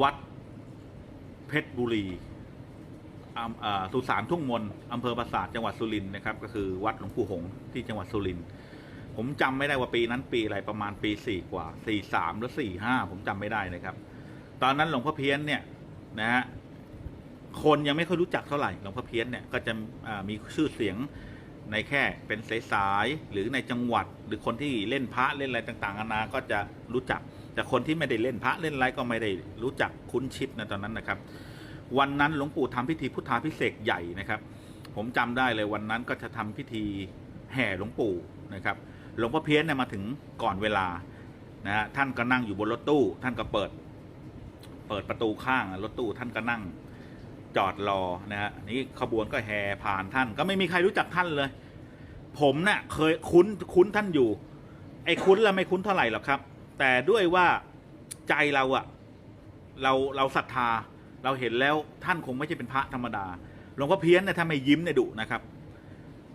วัดเพชรบุรีอำอ่าสุสานทุ่งมนอำเภอปราสาทจังหวัดสุรินทร์นะครับ ก็คือวัดหลวงปู่หงส์ที่จังหวัดสุรินทร์ผมจำไม่ได้ว่าปีนั้นปีอะไรประมาณปีสี่กว่าสี่สามหรือสี่ห้าผมจำไม่ได้นะครับ ตอนนั้นหลวงพ่อเพี้ยนเนี่ยนะฮะคนยังไม่ค่อยรู้จักเท่าไหร่หลวงพ่อเพี้ยนเนี่ยก็จะอ่ามีชื่อเสียงในแค่เป็นสายๆหรือในจังหวัด หรือคนที่เล่นพระเล่นอะไรต่างๆนานาก็จะรู้จัก แต่คนที่ไม่ได้เล่นพระเล่นอะไรก็ไม่ได้รู้จักคุ้นชิดนะตอนนั้นนะครับ วันนั้นหลวงปู่ทำพิธีพุทธาพิเศษใหญ่นะครับ ผมจำได้เลยวันนั้นก็จะทำพิธีแห่หลวงปู่นะครับ หลวงพ่อเพี้ยนเนี่ยมาถึงก่อนเวลานะฮะท่านก็นั่งอยู่บนรถตู้ ท่านก็เปิด เปิดประตูข้างรถตู้ท่านก็นั่งจอดรอนะฮะนี่ขบวนก็แห่ผ่านท่าน ก็ไม่มีใครรู้จักท่านเลย ผมเนะ่ะเคยคุ้นคุ้นท่านอยู่ ไอ้คุ้นแล้วไม่คุ้นเท่าไหร่หรอกครับ แต่ด้วยว่าใจเราอะเราเราศรัทธาเราเห็นแล้วท่านคงไม่ใช่เป็นพระธรรมดาหลวงพ่อเพี้ยนเนี่ยถ้าไม่ยิ้มเนี่ยดุนะครับ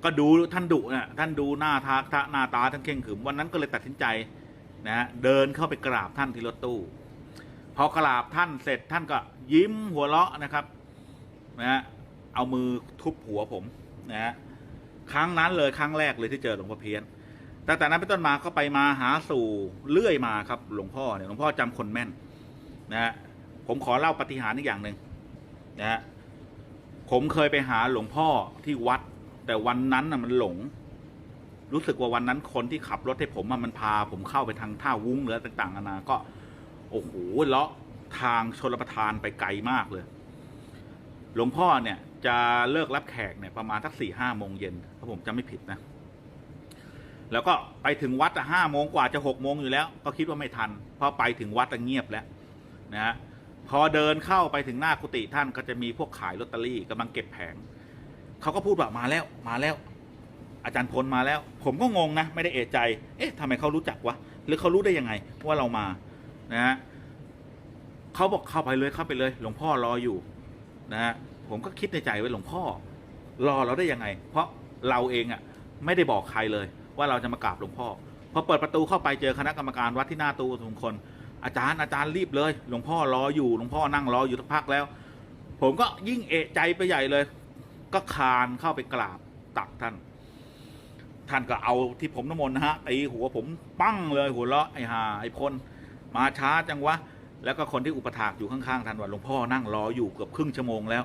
ก็ดูท่านดุนะท่านดูหน้าทาทะหน้าตาท่านเข่งขรึมวันนั้นก็เลยตัดสินใจนะฮะเดินเข้าไปกราบท่านที่รถตู้พอกราบท่านเสร็จท่านก็ยิ้มหัวเราะนะครับนะฮะเอามือทุบหัวผมนะฮะครั้งนั้นเลยครั้งแรกเลยที่เจอหลวงพ่อเพี้ยน ตั้งแต่นั้นเป็นต้นมาก็ไปมาหาสู่เรื่อยมาครับ หลวงพ่อเนี่ยหลวงพ่อจำคนแม่นนะฮะผมขอเล่าปฏิหารอีกอย่างหนึ่งนะฮะผมเคยไปหาหลวงพ่อที่วัด แต่วันนั้นน่ะมันหลง รู้สึกว่าวันนั้นคนที่ขับรถให้ผมอะมันพา ผมเข้าไปทางท่าวุ้งหรือต่างๆนานาก็ โอ้โหเลาะทางชลประทานไปไกลมากเลย หลวงพ่อเนี่ยจะเลิกรับแขกเนี่ยประมาณสักสี่ห้าโมงเย็นถ้าผมจำไม่ผิดนะ แล้วก็ไปถึงวัดอะห้าโมงกว่าจะหกโมงอยู่แล้ว ก็คิดว่าไม่ทัน เพราะไปถึงวัดอะเงียบแล้วนะฮะพอเดินเข้าไปถึงหน้ากุฏิท่านก็จะมีพวกขายลอตเตอรี่กำลังเก็บแผงเขาก็พูดว่ามาแล้วมาแล้ว อาจารย์พลมาแล้ว ผมก็งงนะ ไม่ได้เอะใจ เอ๊ะทำไมเขารู้จักวะหรือเขารู้ได้ยังไงว่าเรามานะฮะเขาบอกเข้าไปเลยเข้าไปเลย หลวงพ่อรออยู่นะฮะผมก็คิดในใจไว้หลวงพ่อ รอเราได้ยังไง เพราะเราเองอะไม่ได้บอกใครเลย ว่าเราจะมากราบหลวงพ่อพอเปิดประตูเข้าไปเจอคณะกรรมการวัดที่หน้าตู้ทุกคน อาจารย์อาจารย์รีบเลย หลวงพ่อรออยู่หลวงพ่อนั่งรออยู่สักพักแล้ว ผมก็ยิ่งเอะใจไปใหญ่เลย ก็คานเข้าไปกราบตักท่าน ท่านก็เอาที่ผมน้ำมนต์นะฮะตีหัวผมปั้งเลยหัวเราะไอ้ห่าไอ้พลมาช้าจังวะแล้วก็คนที่อุปถากอยู่ข้างๆท่านว่าหลวงพ่อนั่งรออยู่เกือบครึ่งชั่วโมงแล้ว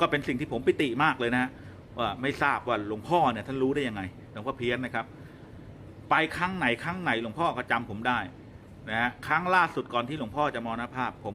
ก็เป็นสิ่งที่ผมปิติมากเลยนะว่าไม่ทราบว่าหลวงพ่อเนี่ยท่านรู้ได้ยังไงหลวงพ่อเพี้ยนนะครับ ไปครั้งไหนครั้งไหนหลวงพ่อก็จำผมได้นะฮะครั้งล่าสุดก่อนที่หลวงพ่อจะมรณภาพผม